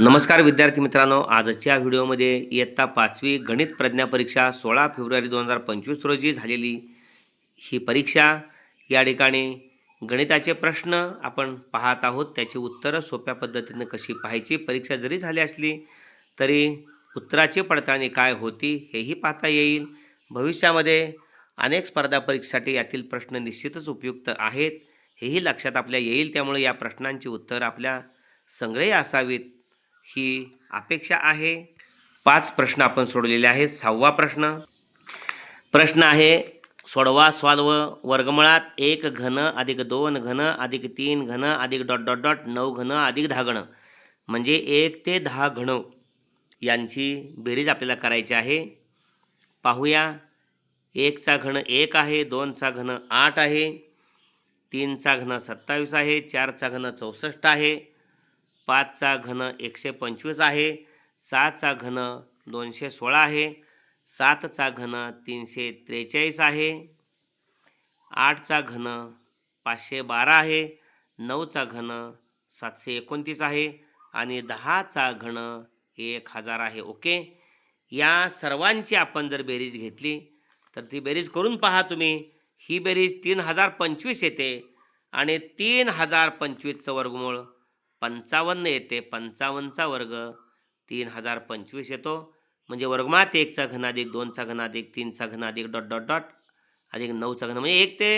नमस्कार विद्यार्थी मित्रांनो आजच्या व्हिडिओमध्ये इयत्ता पाचवी गणित प्रज्ञा परीक्षा सोळा फेब्रुवारी दोन हजार पंचवीस रोजी झालेली ही परीक्षा. या ठिकाणी गणिताचे प्रश्न आपण पाहत आहोत त्याची उत्तरं सोप्या पद्धतीने कशी पाहायची परीक्षा जरी झाली असली तरी उत्तराची पडताळणी काय होती हेही पाहता येईल. भविष्यामध्ये अनेक स्पर्धा परीक्षेसाठी यातील प्रश्न निश्चितच उपयुक्त आहेत हेही लक्षात आपल्या येईल त्यामुळे या प्रश्नांची उत्तरं आपल्या संग्रही असावीत. ही अपेक्षा आहे. पाच प्रश्न आपण सोडलेले आहेत. सहावा प्रश्न. प्रश्न आहे सोडवा स्वाल्व वर्गमुळात एक घन अधिक दोन घन अधिक तीन घन अधिक डॉट डॉट डॉट नऊ घन अधिक दहा घन. म्हणजे एक ते दहा घन यांची बेरीज आपल्याला करायची आहे. पाहूया. एकचा घन एक आहे दोनचा घन आठ आहे तीनचा घन सत्तावीस आहे चारचा घन चौसष्ट आहे. पाचचा घन एकशे पंचवीस आहे सहाचा घन दोनशे सोळा आहे सातचा घन तीनशे त्रेचाळीस आहे आठचा घन पाचशे बारा आहे नऊचा घन सातशे एकोणतीस आहे आणि दहाचा घन एक हजार आहे. ओके? या सर्वांची आपण जर बेरीज घेतली तर ती बेरीज करून पहा तुम्ही. ही बेरीज तीन हजार पंचवीस येते आणि तीन हजार पंचवीसचं वर्गमूळ पंचावन्न येते पंचावन्नचा वर्ग तीन हजार पंचवीस येतो. म्हणजे वर्गमात एकचा घन अधिक दोनचा घन अधिक तीनचा घन अधिक डॉट डॉट डॉट अधिक नऊचा घन म्हणजे एक ते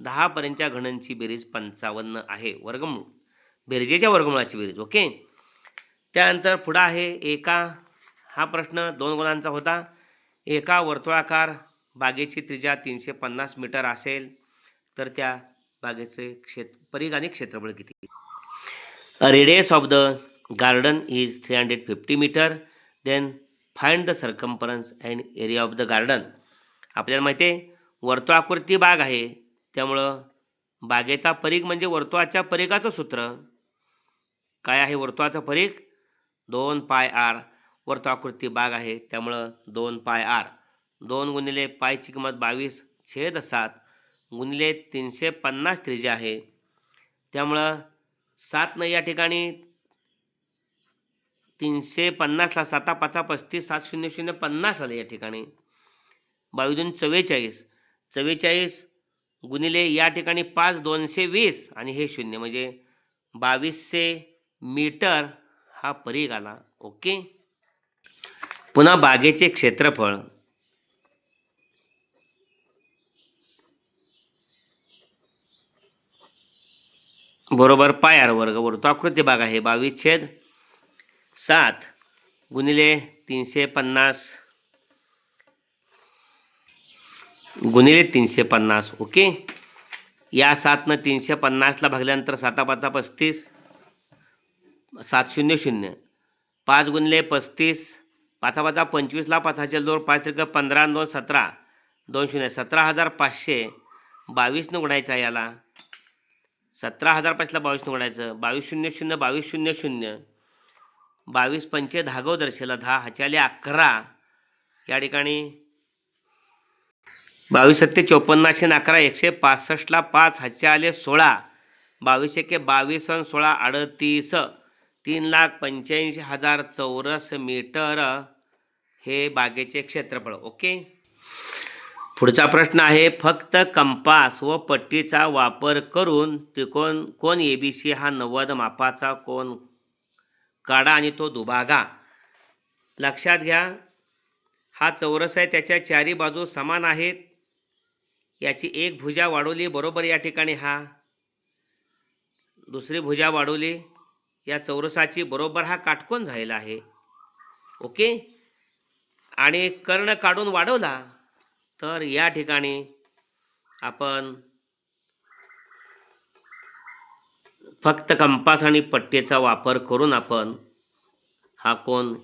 दहापर्यंतच्या घणांची बेरीज पंचावन्न आहे. वर्गमूळ बेरजेच्या वर्गमुळाची बेरीज ओके? त्यानंतर पुढं आहे एका हा प्रश्न दोन गुणांचा होता. एका वर्तुळाकार बागेची त्रिज्या तीनशे पन्नास मीटर असेल तर त्या बागेचे क्षेत्र परिघ आणि क्षेत्रफळ किती? Radius of the garden is three hundred fifty metre then find the circumference and area of the garden आपल्याला माहिती आहे वर्तुळाकृती बाग आहे. त्यामुळं बागेचा परीघ म्हणजे वर्तुळाच्या परीघाचं सूत्र. काय आहे वर्तुळाचं परीघ? दोन पाय आर. वर्तुळाकृती बाग आहे त्यामुळं दोन पाय आर. दोन गुणिले पायची किंमत बावीस छेद सात गुणिले तीनशे पन्नास त्रिज्या आहे. त्यामुळं सातनं या ठिकाणी. तीनशे पन्नासला साता पाचा पस्तीस सात शून्य शून्य पन्नास आलं या ठिकाणी. बावीस दोन चव्वेचाळीस. चव्वेचाळीस गुणिले या ठिकाणी पाच दोनशे वीस आणि हे शून्य म्हणजे बावीसशे मीटर हा परीघ आला. ओके? पुन्हा बागेचे क्षेत्रफळ. बरोबर पाय आर वर्ग आकृती भाग आहे बावीस छेद सात गुणिले तीनशे पन्नास. गुणिले तीनशे पन्नास ओके? या सातनं तीनशे पन्नासला भागल्यानंतर साता पाचा पस्तीस सात शून्य शून्य. पाच गुणिले पस्तीस पाचा पाचा पंचवीसला पाचाच्या जोड पाच त्रिक पंधरा दोन सतरा. दोन शून्य सतरा हजार पाचशे बावीसनं गुणायचा याला. सतरा हजार पाचला बावीस निवडायचं. बावीस शून्य शून्य बावीस शून्य शून्य. बावीस पंचे धागव दर्शेला दहा हचाले अकरा. या ठिकाणी बावीस सत्ते चोपन्नाशे अकरा एकशे पासष्टला पाच हचाले सोळा. बावीस एके बावीस आणि सोळा अडतीस. तीन लाख पंच्याऐंशी हजार चौरस मीटर हे बागेचे क्षेत्रफळ ओके? पुढचा प्रश्न आहे फक्त कंपास व पट्टीचा वापर करून त्रिकोण कोण ए बी सी हा नव्वद मापाचा कोण काढा आणि तो दुभागा. लक्षात घ्या हा चौरस आहे त्याच्या चारी बाजू समान आहेत. याची एक भुजा वाढवली बरोबर या ठिकाणी हा. दुसरी भुजा वाढवली या चौरसाची बरोबर हा काटकोन झालेला आहे. ओके? आणि कर्ण काढून वाढवला तर या ठिकाणी आपण फक्त कंपास आणि पट्टेचा वापर करून आपण हा कोण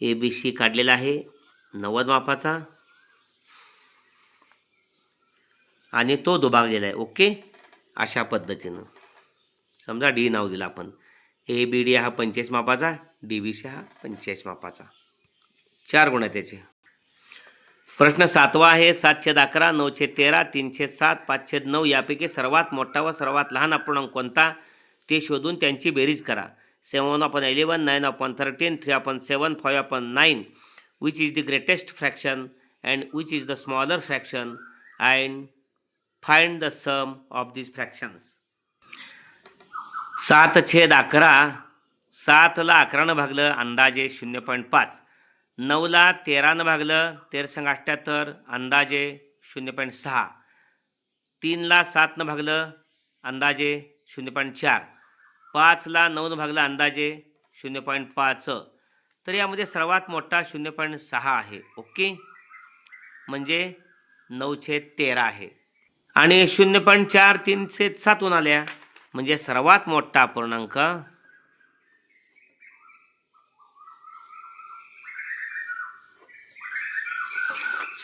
ए बी सी काढलेला आहे. नव्वद मापाचा. आणि तो दुभागलेला आहे. ओके? अशा पद्धतीनं. समजा डी नाव दिलं आपण. ए बी डी हा पंचेचाळीस मापाचा. डी बी सी हा पंचेचाळीस मापाचा. चार गुण आहे त्याचे. प्रश्न सातवा आहे सातशेद अकरा नऊशे तेरा तीनशे सात पाचशे नऊ यापैकी सर्वात मोठा व सर्वात लहान अपूर्णांक कोणता? ते शोधून त्यांची बेरीज करा. Seven upon eleven nine upon thirteen three upon seven five upon nine. Which is the greatest fraction and which is the smaller fraction and find the sum of this fractions सात छेद अकरा सातला अकरानं भागलं अंदाजे शून्य पॉईंट पाच. नऊला तेरानं भागलं तेर संघ अठ्ठ्याहत्तर अंदाजे शून्य पॉईंट सहा. तीनला सातनं भागलं अंदाजे शून्य पॉईंट चार. पाचला नऊनं भागलं अंदाजे शून्य पॉईंट पाच. तर यामध्ये सर्वात मोठा शून्य पॉईंट सहा आहे ओके? म्हणजे नऊशे तेरा आहे. आणि शून्य पॉईंट चार तीनशे सातून आल्या. म्हणजे सर्वात मोठा पूर्णांक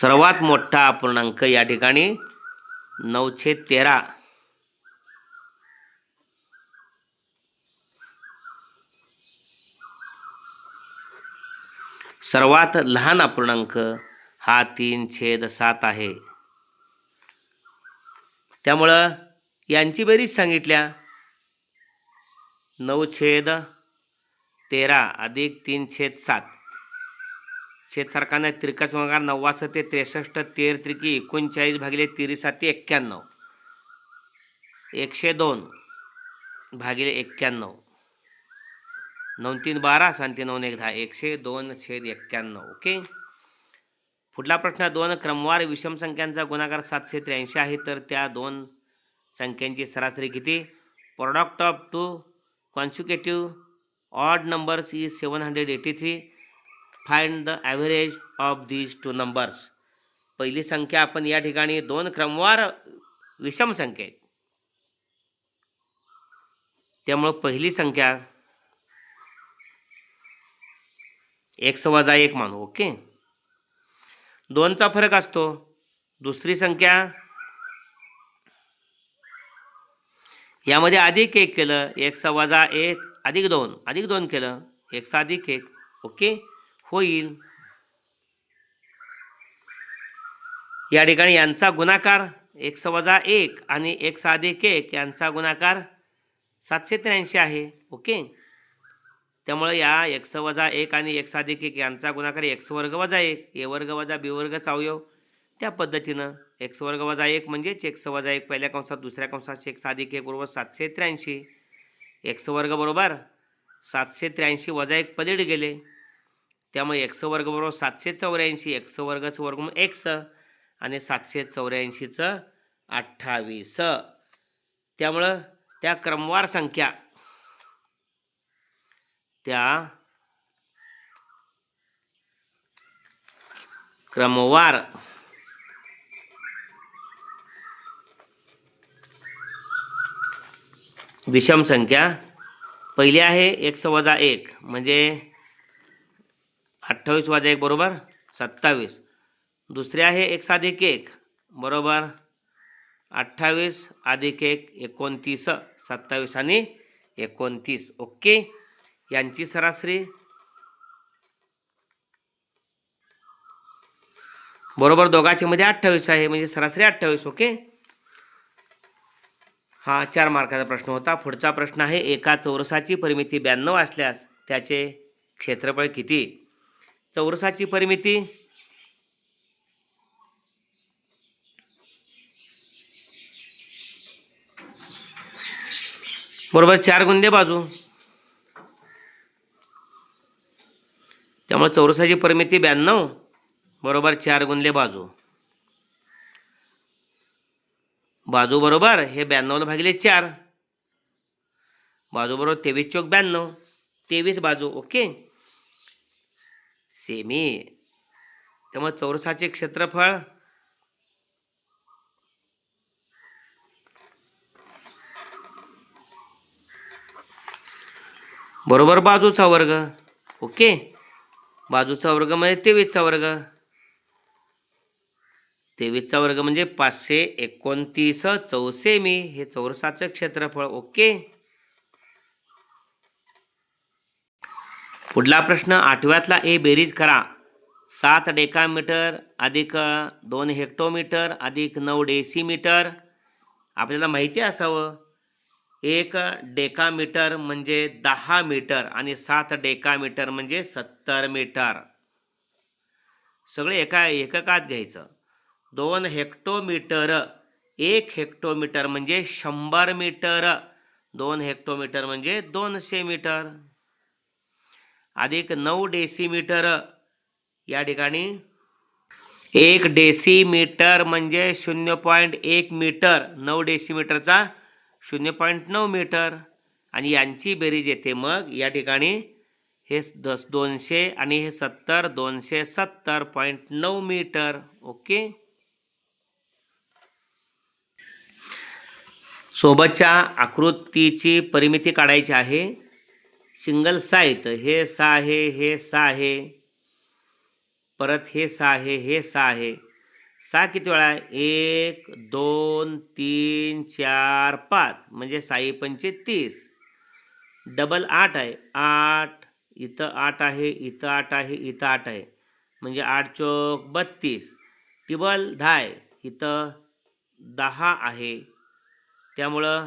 सर्वात मोठा अपूर्णांक या ठिकाणी नऊशे तेरा. सर्वात लहान अपूर्णांक हा तीन छेद सात आहे. त्यामुळं यांची बेरीज सांगितल्या. नऊ छेद तेरा अधिक तीन छेद सात. छेद सरकारने त्रिकाच गुणाकार नव्वास ते त्रेसष्ट तेर त्रिकी एकोणचाळीस भागिले तिरीसाती एक्क्याण्णव. एकशे दोन भागिले एक्क्याण्णव. नऊ तीन बारा शांती नऊ एक दहा. एकशे दोन छेद एक्क्याण्णव. ओके? पुढला प्रश्न दोन क्रमवार विषम संख्यांचा गुणाकार सातशे त्र्याऐंशी आहे तर त्या दोन संख्यांची सरासरी किती? Product of two consecutive odd numbers is seven hundred eighty three find the average of these two numbers. पहिली संख्या आपण या ठिकाणी दोन क्रमवार विषम संख्या आहेत त्यामुळं पहिली संख्या एक्स वजा एक मानू ओके? दोनचा फरक असतो. दुसरी संख्या यामध्ये अधिक एक केलं एक्स वजा एक अधिक दोन अधिक दोन केलं एक्स अधिक एक ओके? होईल. या ठिकाणी यांचा गुणाकार एक्स वजा एक आणि एक साधिक एक यांचा गुणाकार सातशे त्र्याऐंशी आहे. ओके? त्यामुळे या एक्स वजा एक आणि एक साधिक एक यांचा गुणाकार एक्स वर्ग वजा एक ए वर्ग वजा बी वर्ग चावयव त्या पद्धतीनं एक्स वर्ग वजा एक म्हणजेच एक्स वजा एक पहिल्या कंसात दुसऱ्या कंसात एक साधिक एक बरोबर सातशे त्र्याऐंशी. एक्स वर्ग बरोबर सातशे त्र्याऐंशी वजा एक पलीड गेले. त्यामुळे एक्स वर्ग बरोबर सातशे चौऱ्याऐंशी एक्स वर्गाचं वर्ग म्हणून एक्स आणि सातशे चौऱ्याऐंशीचं अठ्ठावीस. त्यामुळं त्या क्रमवार संख्या त्या क्रमवार विषम संख्या पहिली आहे एक्स वजा एक म्हणजे अठ्ठावीस वजा एक बरोबर? सत्तावीस. दुसरी आहे एक साधी एक बरोबर? अठ्ठावीस अधिक एक एकोणतीस. सत्तावीस आणि एकोणतीस. ओके? यांची सरासरी. बरोबर? दोघांच्या मध्ये अठ्ठावीस आहे म्हणजे सरासरी अठ्ठावीस ओके? हा चार मार्काचा प्रश्न होता. पुढचा प्रश्न आहे एका चौरसाची परिमिती ब्याण्णव असल्यास त्याचे क्षेत्रफळ किती? चौरसाची परिमिती. बरोबर चार गुंदे बाजू. त्यामुळे चौरसाची परिमिती ब्याण्णव बरोबर चार गुणले बाजू. बाजू बरोबर हे ब्याण्णवला भागिले चार. बाजू बरोबर तेवीस चौक ब्याण्णव तेवीस बाजू ओके? सेमी. त्यामुळे चौरसाचे क्षेत्रफळ? बरोबर बाजूचा वर्ग. ओके. बाजूचा वर्ग म्हणजे तेवीसचा वर्ग. तेवीसचा वर्ग म्हणजे पाचशे एकोणतीस चौसेमी. हे चौरसाचं क्षेत्रफळ. ओके. पुढला प्रश्न आठव्यातला ए बेरीज करा. सात डेकामीटर अधिक दोन हेक्टोमीटर अधिक नऊ डेसीमीटर. आपल्याला माहिती असावं? एक डेकामीटर म्हणजे दहा मीटर आणि सात डेकामीटर म्हणजे सत्तर मीटर. सगळे एका एककात घ्यायचं. दोन हेक्टोमीटर एक हेक्टोमीटर म्हणजे शंभर मीटर. दोन हेक्टोमीटर म्हणजे दोनशे मीटर. अधिक नऊ डेसिमीटर या ठिकाणी. एक डेसिमीटर म्हणजे शून्य पॉईंट एक मीटर नऊ डेसिमीटरचा शून्य पॉईंट नऊ मीटर. आणि यांची बेरीज येते मग या ठिकाणी हे दस दोनशे आणि हे सत्तर दोनशे सत्तर पॉईंट नऊ मीटर. ओके? सोबतच्या आकृतीची परिमिती काढायची आहे. सिंगल साईत हे सहा आहे हे सहा आहे. परत हे सहा आहे हे सहा आहे. सहा किती वेळा? एक दोन तीन चार पाच. म्हणजे साई पंचे तीस. डबल आठ आहे. आठ इथं आठ आहे इथं आठ आहे इथं आठ आहे. म्हणजे आठ चोक बत्तीस. टिबल दहा आहे. इथं दहा आहे. त्यामुळं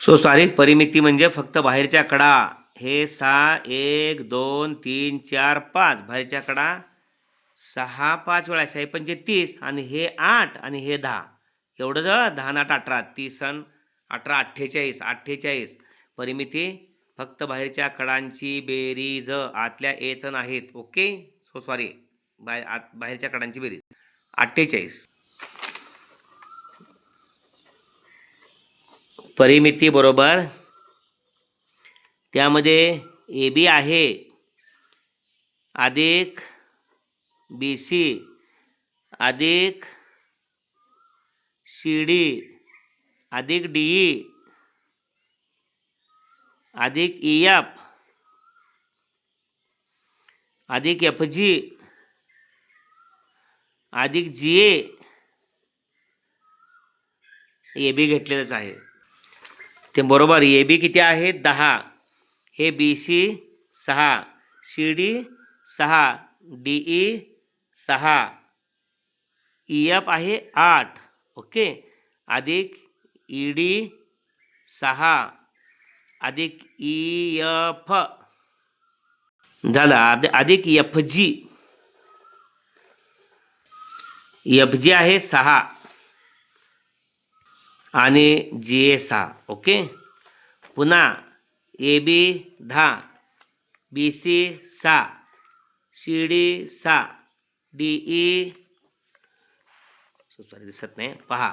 सो सॉरी परिमिती म्हणजे फक्त बाहेरच्या कडा. हे सहा एक दोन तीन चार पाच. बाहेरच्या कडा सहा पाच वेळा. आहे पंचे तीस आणि हे आठ आणि हे दहा. एवढं जर दहा आठ अठरा. तीस अन अठरा अठ्ठेचाळीस अठ्ठेचाळीस. परिमिती फक्त बाहेरच्या कडांची बेरीज आतल्या येत नाहीत. ओके? सो सॉरी बाहेर आत बाहेरच्या कडांची बेरीज. अठ्ठेचाळीस. परिमिती बरोबर. त्यामध्ये ए बी आहे. अधिक बी सी. अधिक सी डी. अधिक डी ई. अधिक ई एफ. अधिक एफ जी. अधिक जी ए. ए बी घेतलेलंच आहे. ते बरोबर ए बी किती आहे? दहा. हे बी, सी, सहा. सी, डी, सहा. डी, ई, सहा. ई, एफ़ आहे आठ. ओके? अधिक ई, डी, सहा. अधिक ई, एफ़. झालं. अधिक एफ़, जी. एफ़, जी आहे सहा. आणि जी ए सहा ओके? पुन्हा ए बी दहा बी सी सहा सी डी सहा डी ई सॉरी दिसत नाही. पहा.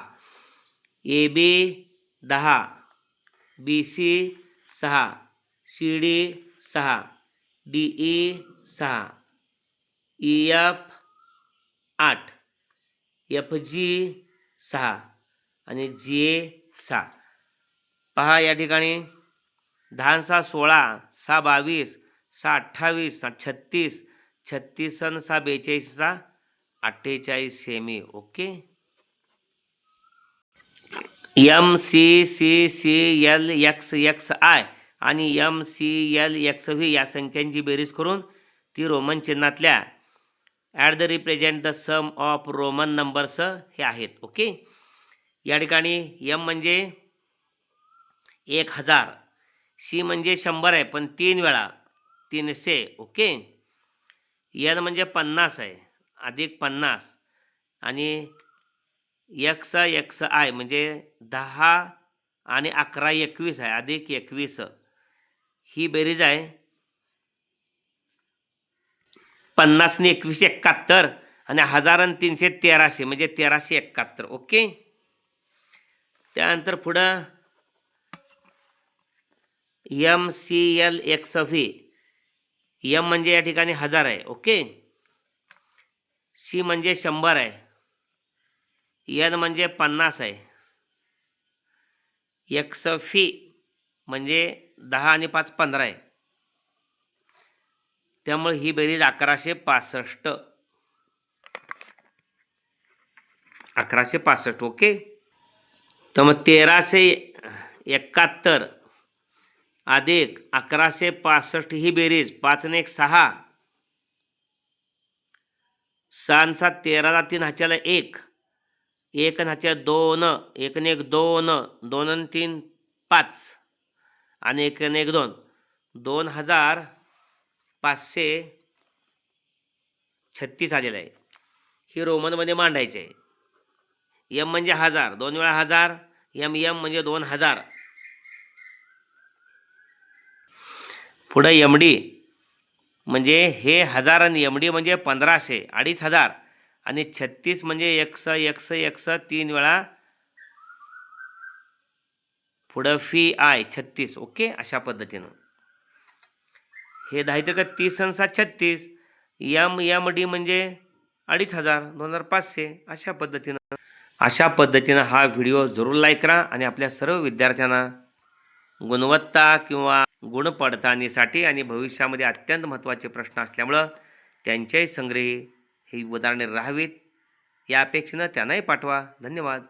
ए बी दहा बी सी सहा सी डी सहा डी ई सहा ई एफ आठ एफ जी सहा. आणि जी ए सा. पहा या ठिकाणी. दहा सा सहा सोळा सहा बावीस सहा अठ्ठावीस ना छत्तीस छत्तीस सन सहा बेचाळीस सहा अठ्ठेचाळीस semi. Okay? M C C C L X X I आणि M C L X V या संख्यांची बेरीज करून ती Roman चिन्हातल्या at the represent the sum of Roman numbers हे आहेत. ओके? या ठिकाणी यम म्हणजे एक हजार सी म्हणजे शंभर आहे पण तीन वेळा तीनशे ओके? यन म्हणजे पन्नास आहे अधिक पन्नास. आणि एक्स एक्स आय म्हणजे दहा आणि अकरा एकवीस आहे अधिक एकवीस. ही बेरीज आहे पन्नासने एकवीस एकाहत्तर आणि हजार आणि तीनशे तेराशे म्हणजे तेराशे एकाहत्तर ओके? त्यानंतर पुढं M C L X V M म्हणजे या ठिकाणी हजार आहे ओके? सी म्हणजे शंभर आहे. एन म्हणजे पन्नास आहे. एक्स फी म्हणजे दहा आणि पाच पंधरा आहे. त्यामुळे ही बेरीज अकराशे पासष्ट. अकराशे पासष्ट ओके? तर मग तेराशे एकाहत्तर अधिक अकराशे पासष्ट ही बेरीज पाच आणि एक सहा. सहा सात तेराला तीन ह्याच्याला एक एक आणि ह्याच्या दोन एक आणि एक दोन दोन आणि तीन पाच आणि एक आणि एक दोन. दोन हजार पाचशे छत्तीस आलेलं आहे. ही रोमनमध्ये मांडायचे आहे. यम म्हणजे हजार. दोन वेळा हजार. यम यम म्हणजे दोन हजार. पुढं एम डी म्हणजे हे हजार आणि एम डी म्हणजे पंधराशे अडीच हजार. आणि छत्तीस म्हणजे एकस एकस एकस तीन वेळा. पुढं फी आय छत्तीस. ओके? अशा पद्धतीनं. हे दहा का तीस आणि सात छत्तीस. यम यम डी म्हणजे अडीच हजार दोन हजार पाचशे. अशा पद्धतीनं. अशा पद्धतीनं हा व्हिडिओ जरूर लाईक करा आणि आपल्या सर्व विद्यार्थ्यांना गुणवत्ता किंवा गुण पडताळणीसाठी आणि भविष्यामध्ये अत्यंत महत्त्वाचे प्रश्न असल्यामुळं त्यांच्याही संग्रही ही उदाहरणे राहावीत. या अपेक्षेनं त्यांनाही पाठवा. धन्यवाद.